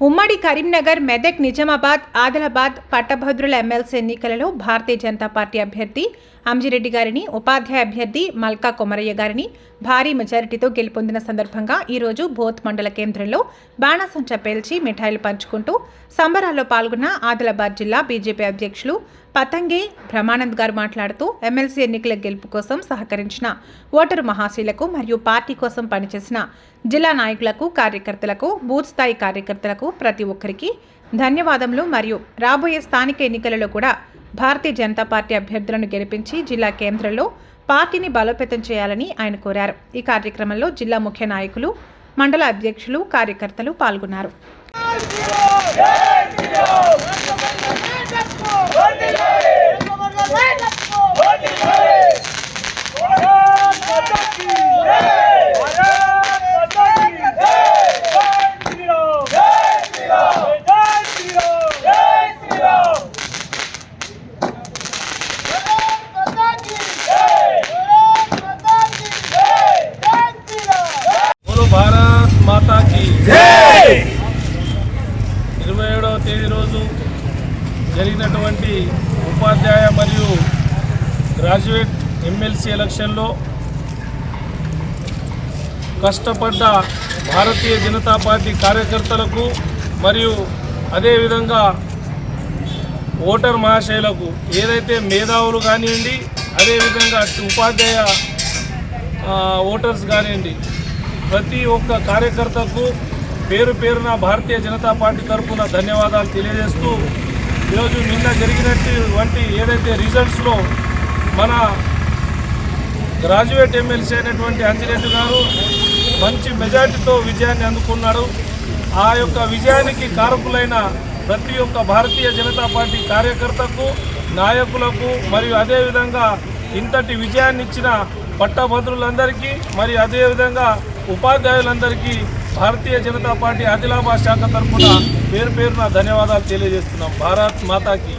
ఉమ్మడి కరీంనగర్ మెదక్ నిజామాబాద్ ఆదిలాబాద్ పట్టభద్రుల ఎమ్మెల్సీ ఎన్నికలలో భారతీయ జనతా పార్టీ అభ్యర్థి అంజిరెడ్డి గారిని ఉపాధ్యాయ అభ్యర్థి మల్కా కొమరయ్య గారిని భారీ మెజారిటీతో గెలుపొందిన సందర్భంగా ఈరోజు బోత్ మండల కేంద్రంలో బాణసంచ పేల్చి మిఠాయిలు పంచుకుంటూ సంబరాల్లో పాల్గొన్న ఆదిలాబాద్ జిల్లా బీజేపీ అధ్యక్షులు పతంగే బ్రహ్మానంద్ గారు మాట్లాడుతూ ఎమ్మెల్సీ ఎన్నికల గెలుపు కోసం సహకరించిన ఓటరు మహాశీలకు మరియు పార్టీ కోసం పనిచేసిన జిల్లా నాయకులకు కార్యకర్తలకు బూత్ స్థాయి కార్యకర్తలకు ప్రతి ఒక్కరికి ధన్యవాదములు. మరియు రాబోయే స్థానిక ఎన్నికలలో కూడా భారతీయ జనతా పార్టీ అభ్యర్థులను గెలిపించి జిల్లా కేంద్రంలో పార్టీని బలోపేతం చేయాలని ఆయన కోరారు. ఈ కార్యక్రమంలో జిల్లా ముఖ్య నాయకులు మండల అధ్యక్షులు కార్యకర్తలు పాల్గొన్నారు. జరిగినటువంటి ఉపాధ్యాయ మరియు గ్రాడ్యుయేట్ ఎమ్మెల్సీ ఎలక్షన్లో కష్టపడ్డ భారతీయ జనతా పార్టీ కార్యకర్తలకు మరియు అదేవిధంగా ఓటర్ మహాశయులకు ఏదైతే మేధావులు కానివ్వండి అదేవిధంగా ఉపాధ్యాయ ఓటర్స్ కానివ్వండి ప్రతి ఒక్క కార్యకర్తకు పేరు పేరున భారతీయ జనతా పార్టీ తరఫున ధన్యవాదాలు తెలియజేస్తూ ఈరోజు నిన్న జరిగినటువంటి ఏదైతే రిజల్ట్స్లో మన గ్రాడ్యుయేట్ ఎమ్మెల్సీ అయినటువంటి అంజిరెడ్డి గారు మంచి మెజార్టీతో విజయాన్ని అందుకున్నాడు. ఆ యొక్క విజయానికి కారకులైన ప్రతి ఒక్క భారతీయ జనతా పార్టీ కార్యకర్తకు నాయకులకు మరియు అదేవిధంగా ఇంతటి విజయాన్ని ఇచ్చిన పట్టభద్రులందరికీ మరియు అదేవిధంగా ఉపాధ్యాయులందరికీ భారతీయ జనతా పార్టీ ఆదిలాబాద్ శాఖ తరఫున పేరు పేరున ధన్యవాదాలు తెలియజేస్తున్నాం. భారత్ మాతాకి.